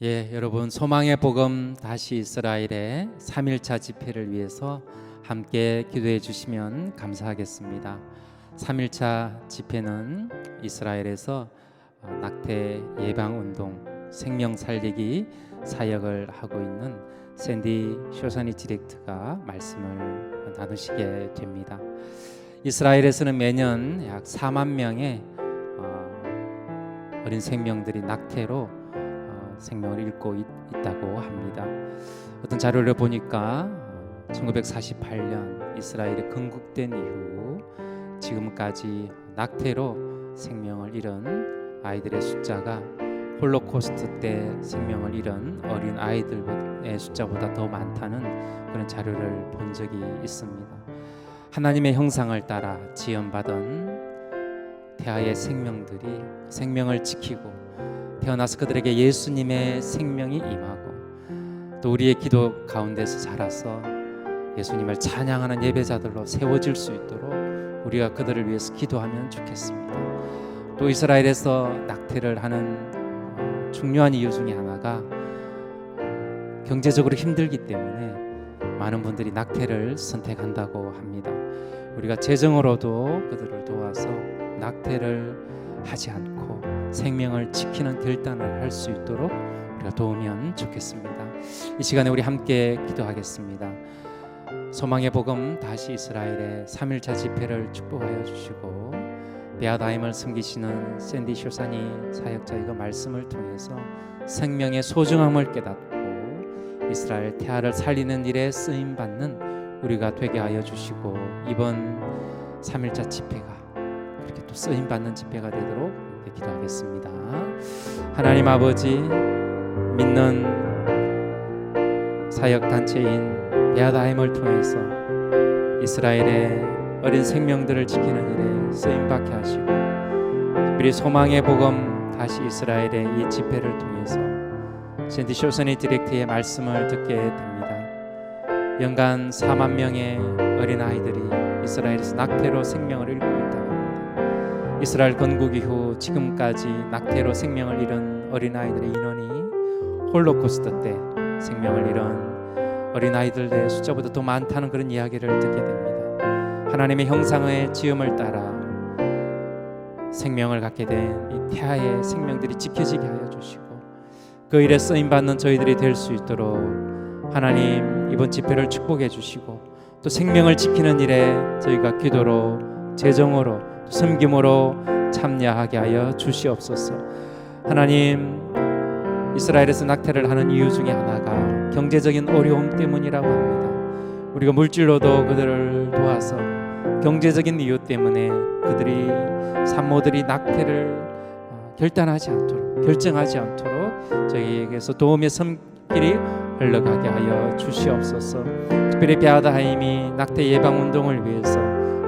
예, 여러분 소망의 복음 다시 이스라엘의 3일차 집회를 위해서 함께 기도해 주시면 감사하겠습니다. 3일차 집회는 이스라엘에서 어, 낙태 예방 운동 생명 살리기 사역을 하고 있는 샌디 쇼사니 디렉트가 말씀을 나누시게 됩니다. 이스라엘에서는 매년 약 4만 명의 어, 어린 생명들이 낙태로 어, 생명을 잃고 있, 있다고 합니다. 어떤 자료를 보니까 어, 1948년 이스라엘이 건국된 이후 지금까지 낙태로 생명을 잃은 아이들의 숫자가 홀로코스트 때 생명을 잃은 어린 아이들의 숫자보다 더 많다는 그런 자료를 본 적이 있습니다. 하나님의 형상을 따라 지연받은 태아의 생명들이 생명을 지키고 태어나서 그들에게 예수님의 생명이 임하고 또 우리의 기도 가운데서 자라서 예수님을 찬양하는 예배자들로 세워질 수 있도록 우리가 그들을 위해서 기도하면 좋겠습니다. 또 이스라엘에서 낙태를 하는 어, 중요한 이유 중에 하나가 경제적으로 힘들기 때문에 많은 분들이 낙태를 선택한다고 합니다. 우리가 재정으로도 그들을 도와서 낙태를 하지 않고 생명을 지키는 결단을 할 수 있도록 우리가 도우면 좋겠습니다. 이 시간에 우리 함께 기도하겠습니다. 소망의 복음 다시 이스라엘의 3일차 집회를 축복하여 주시고 베아다임을 섬기시는 샌디 쇼사니 사역자의 말씀을 통해서 생명의 소중함을 깨닫고 이스라엘 태아를 살리는 일에 쓰임 받는 우리가 되게 하여 주시고 이번 3일차 집회가 그렇게 또 쓰임 받는 집회가 되도록 이렇게 기도하겠습니다. 하나님 아버지 믿는 사역 단체인 베아다임을 통해서 이스라엘의 어린 생명들을 지키는 일에 쓰임 받게 하시고 특별히 소망의 복음 다시 이스라엘의 이 집회를 통해서 샌디 쇼선의 디렉트의 말씀을 듣게 됩니다. 연간 4만 명의 어린 아이들이 이스라엘에서 낙태로 생명을 잃고 합니다. 이스라엘 건국 이후 지금까지 낙태로 생명을 잃은 어린 아이들의 인원이 홀로코스트 때 생명을 잃은 어린 아이들의 숫자보다 더 많다는 그런 이야기를 듣게 됩니다. 하나님의 형상의 지음을 따라 생명을 갖게 된 이 태아의 생명들이 지켜지게 하여 주시고 그 일에 쓰임 받는 저희들이 될 수 있도록 하나님 이번 집회를 축복해 주시고 또 생명을 지키는 일에 저희가 기도로 재정으로 또 섬김으로 참여하게 하여 주시옵소서. 하나님 이스라엘에서 낙태를 하는 이유 중에 하나가 경제적인 어려움 때문이라고 합니다. 우리가 물질로도 그들을 도와서 경제적인 이유 때문에 그들이 산모들이 낙태를 어, 결단하지 않도록 결정하지 않도록 저희에게서 도움의 손길이 흘러가게 하여 주시옵소서. 특별히 베아다 하임이 낙태 예방 운동을 위해서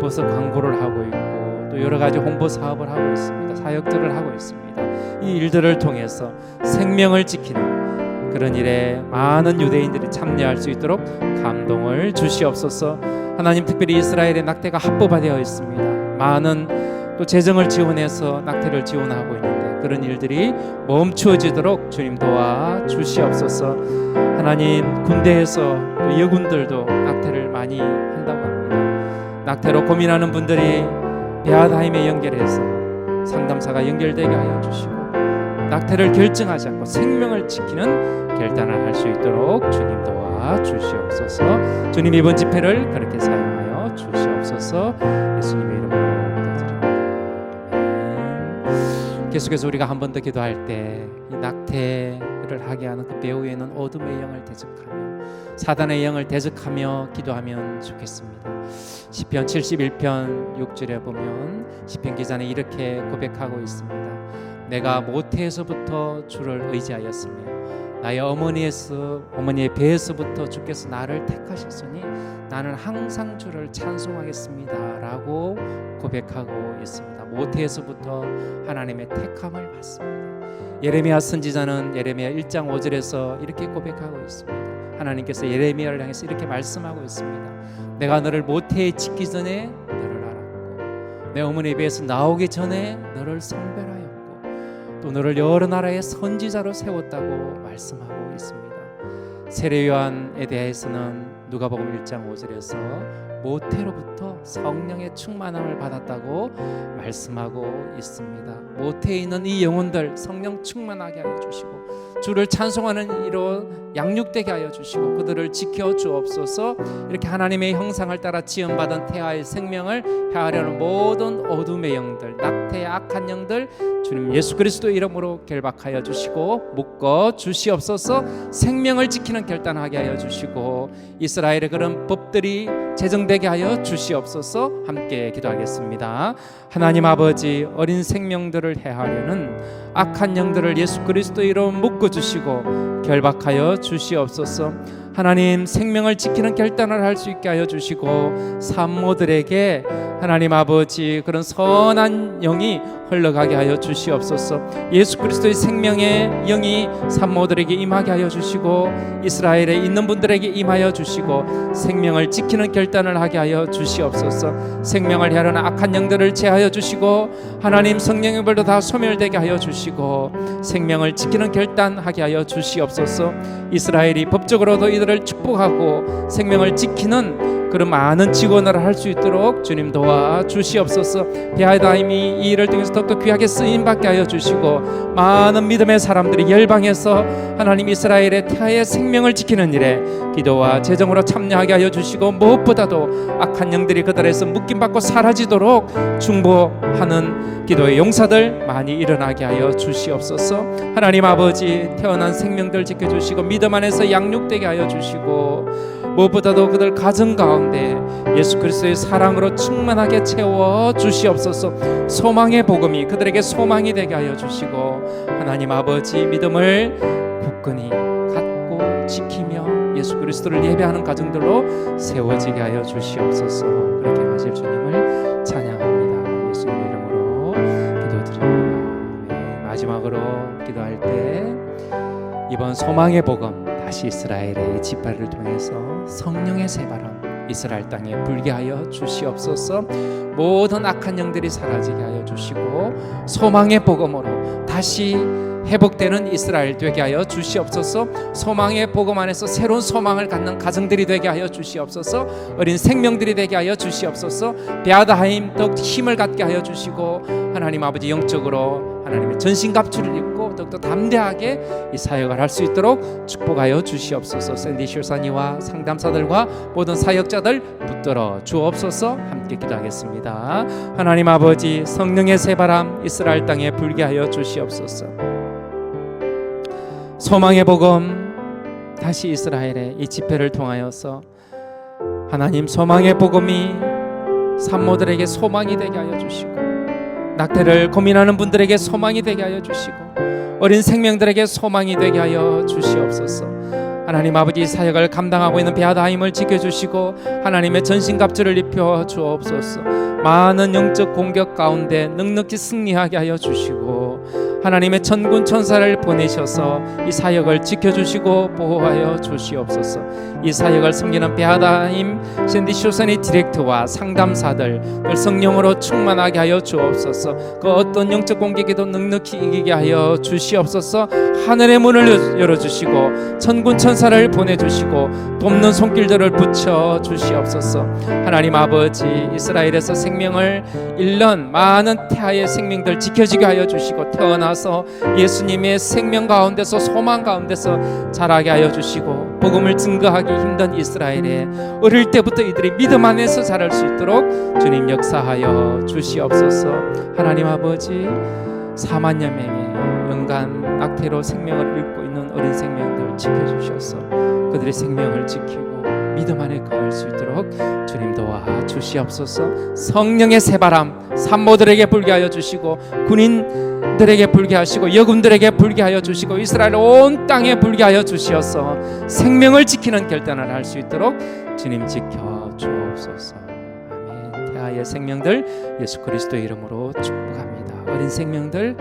벌써 광고를 하고 있고 또 여러 가지 홍보 사업을 하고 있습니다. 사역들을 하고 있습니다. 이 일들을 통해서 생명을 지키는 그런 일에 많은 유대인들이 참여할 수 있도록 감동을 주시옵소서. 하나님 특별히 이스라엘의 낙태가 합법화되어 있습니다. 많은 또 재정을 지원해서 낙태를 지원하고 있는데 그런 일들이 멈추어지도록 주님 도와 주시옵소서. 하나님 군대에서 또 여군들도 낙태를 많이 한다고 합니다. 낙태로 고민하는 분들이 베아다임에 연결해서 상담사가 연결되게 하여 주시고 낙태를 결정하지 않고 생명을 지키는 결단을 할 수 있도록 주님 도와 주시옵소서. 주님 이번 집회를 그렇게 사용하여 주시옵소서. 예수님의 이름으로 기도드립니다. 아멘. 계속해서 우리가 한 번 더 기도할 때 이 낙태 를 하게 하는 그 배후에는 어둠의 영을 대적하며 사단의 영을 대적하며 기도하면 좋겠습니다. 시편 71편 6절에 보면 시편 기자는 이렇게 고백하고 있습니다. 내가 모태에서부터 주를 의지하였으며 나의 어머니에서 어머니의 배에서부터 주께서 나를 택하셨으니 나는 항상 주를 찬송하겠습니다라고 고백하고 있습니다. 모태에서부터 하나님의 택함을 받습니다. 예레미야 선지자는 예레미야 1장 5절에서 이렇게 고백하고 있습니다. 하나님께서 예레미야를 향해서 이렇게 말씀하고 있습니다. 내가 너를 모태에 짓기 전에 너를 알았고 내 어머니 배에서 나오기 전에 너를 성별하였고 또 너를 여러 나라의 선지자로 세웠다고 말씀하고 있습니다. 세례 요한에 대해서는 누가복음 1장 5절에서 모태로부터 성령의 충만함을 받았다고 말씀하고 있습니다. 모태에 있는 이 영혼들 성령 충만하게 하여 주시고 주를 찬송하는 이로 양육되게 하여 주시고 그들을 지켜 주옵소서. 이렇게 하나님의 형상을 따라 지음 받은 태아의 생명을 해하려는 모든 어둠의 영들, 낙태의 악한 영들 주님 예수 그리스도 이름으로 결박하여 주시고 묶어 주시옵소서. 생명을 지키는 결단하게 하여 주시고 이스라엘의 그런 법들이 제정되게 하여 주시옵소서. 함께 기도하겠습니다. 하나님 아버지 어린 생명들을 해하려는 악한 영들을 예수 그리스도 이름 묶어 주시고 결박하여 주시옵소서. 하나님 생명을 지키는 결단을 할 수 있게 하여 주시고 산모들에게 하나님 아버지 그런 선한 영이 흘러가게 하여 주시옵소서. 예수 그리스도의 생명의 영이 산모들에게 임하게 하여 주시고 이스라엘에 있는 분들에게 임하여 주시고 생명을 지키는 결단을 하게 하여 주시옵소서. 생명을 해하려는 악한 영들을 제하여 주시고 하나님 성령의 벌도 다 소멸되게 하여 주시고 생명을 지키는 결단하게 하여 주시옵소서. 이스라엘이 법적으로도 이들을 축복하고 생명을 지키는 그런 많은 직원을 할 수 있도록 주님 도와 주시옵소서. 베아다임이 이 일을 통해서 더욱더 귀하게 쓰임 받게 하여 주시고 많은 믿음의 사람들이 열방에서 하나님 이스라엘의 태아의 생명을 지키는 일에 기도와 재정으로 참여하게 하여 주시고 무엇보다도 악한 영들이 그들에서 묶임 받고 사라지도록 중보하는 기도의 용사들 많이 일어나게 하여 주시옵소서. 하나님 아버지 태어난 생명들 지켜 주시고 믿음 안에서 양육되게 하여 주시고 무엇보다도 그들 가정 가운데 예수 그리스도의 사랑으로 충만하게 채워 주시옵소서. 소망의 복음이 그들에게 소망이 되게 하여 주시고 하나님 아버지 믿음을 굳건히 갖고 지키며 예수 그리스도를 예배하는 가정들로 세워지게 하여 주시옵소서. 그렇게 하실 주님을 찬양합니다. 예수님 이름으로 기도드립니다. 네, 마지막으로 기도할 때 이번 소망의 복음 다시 이스라엘의 지파를 통해서 성령의 새바람 이스라엘 땅에 불게 하여 주시옵소서. 모든 악한 영들이 사라지게 하여 주시고 소망의 복음으로 다시 회복되는 이스라엘 되게 하여 주시옵소서. 소망의 복음 안에서 새로운 소망을 갖는 가정들이 되게 하여 주시옵소서. 어린 생명들이 되게 하여 주시옵소서. 베아다하임 더욱 힘을 갖게 하여 주시고 하나님 아버지 영적으로 하나님의 전신갑주를 입고 더욱더 담대하게 이 사역을 할 수 있도록 축복하여 주시옵소서. 샌디 슈사니와 상담사들과 모든 사역자들 붙들어 주옵소서. 함께 기도하겠습니다. 하나님 아버지 성령의 새바람 이스라엘 땅에 불게 하여 주시옵소서 소망의 복음 다시 이스라엘의 이 집회를 통하여서 하나님 소망의 복음이 산모들에게 소망이 되게 하여 주시고 낙태를 고민하는 분들에게 소망이 되게 하여 주시고 어린 생명들에게 소망이 되게 하여 주시옵소서. 하나님 아버지 사역을 감당하고 있는 베아다임을 지켜주시고 하나님의 전신갑주를 입혀 주옵소서. 많은 영적 공격 가운데 넉넉히 승리하게 하여 주시고 하나님의 천군 천사를 보내셔서 이 사역을 지켜주시고 보호하여 주시옵소서. 이 사역을 섬기는 베아다임 샌디 쇼선의 디렉터와 상담사들 늘 성령으로 충만하게 하여 주옵소서. 그 어떤 영적 공격에도 넉넉히 이기게 하여 주시옵소서. 하늘의 문을 열어 주시고 천군 천사를 보내 주시고 돕는 손길들을 붙여 주시옵소서. 하나님 아버지 이스라엘에서 생명을 잃는 많은 태아의 생명들 지켜지게 하여 주시고 태어나 서 예수님의 생명 가운데서 소망 가운데서 자라게 하여 주시고 복음을 증거하기 힘든 이스라엘에 어릴 때부터 이들이 믿음 안에서 자랄 수 있도록 주님 역사하여 주시옵소서. 하나님 아버지 4만여 명의 연간 낙태로 생명을 잃고 있는 어린 생명들 지켜주셔서 그들의 생명을 지키고 믿음 안에 거할 수 있도록 주님 도와 주시옵소서. 성령의 새바람 산모들에게 불게 하여 주시고 군인들에게 불게 하시고 여군들에게 불게 하여 주시고 이스라엘 온 땅에 불게 하여 주시어서 생명을 지키는 결단을 할 수 있도록 주님 지켜 주옵소서. 아멘. 태아의 생명들 예수 그리스도 이름으로 축복합니다. 어린 생명들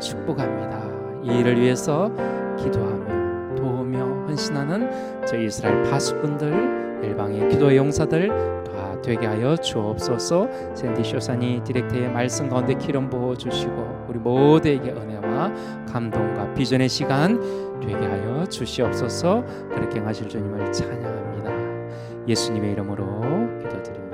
축복합니다. 이 일을 위해서 기도하며 도우며 헌신하는 저희 이스라엘 파수꾼들, 일방의 기도의 용사들, 다 되게 하여 주옵소서. 샌디 쇼사니 디렉터의 말씀 가운데 기름 부어 주시고 우리 모두에게 은혜와 감동과 비전의 시간 되게 하여 주시옵소서. 그렇게 하실 주님을 찬양합니다. 예수님의 이름으로 기도드립니다.